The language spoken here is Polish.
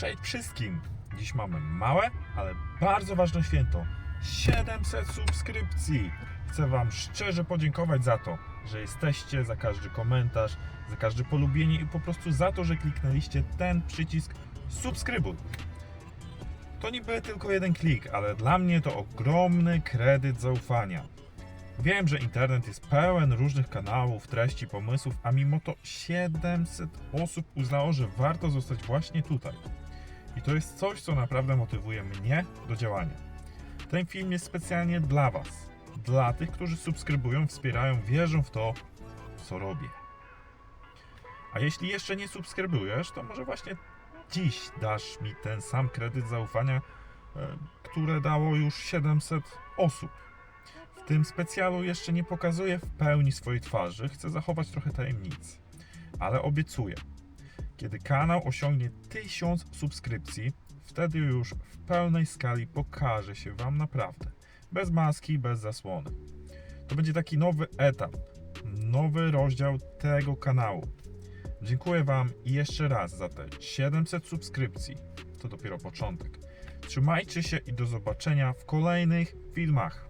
Cześć wszystkim! Dziś mamy małe, ale bardzo ważne święto. 700 subskrypcji! Chcę Wam szczerze podziękować za to, że jesteście, za każdy komentarz, za każde polubienie i po prostu za to, że kliknęliście ten przycisk subskrybuj. To niby tylko jeden klik, ale dla mnie to ogromny kredyt zaufania. Wiem, że internet jest pełen różnych kanałów, treści, pomysłów, a mimo to 700 osób uznało, że warto zostać właśnie tutaj. I to jest coś, co naprawdę motywuje mnie do działania. Ten film jest specjalnie dla Was, dla tych, którzy subskrybują, wspierają, wierzą w to, co robię. A jeśli jeszcze nie subskrybujesz, to może właśnie dziś dasz mi ten sam kredyt zaufania, e, które dało już 700 osób. W tym specjalu jeszcze nie pokazuję w pełni swojej twarzy, chcę zachować trochę tajemnicy. Ale obiecuję, kiedy kanał osiągnie 1000 subskrypcji, wtedy już w pełnej skali pokaże się Wam naprawdę. Bez maski, bez zasłony. To będzie taki nowy etap, nowy rozdział tego kanału. Dziękuję Wam jeszcze raz za te 700 subskrypcji. To dopiero początek. Trzymajcie się i do zobaczenia w kolejnych filmach.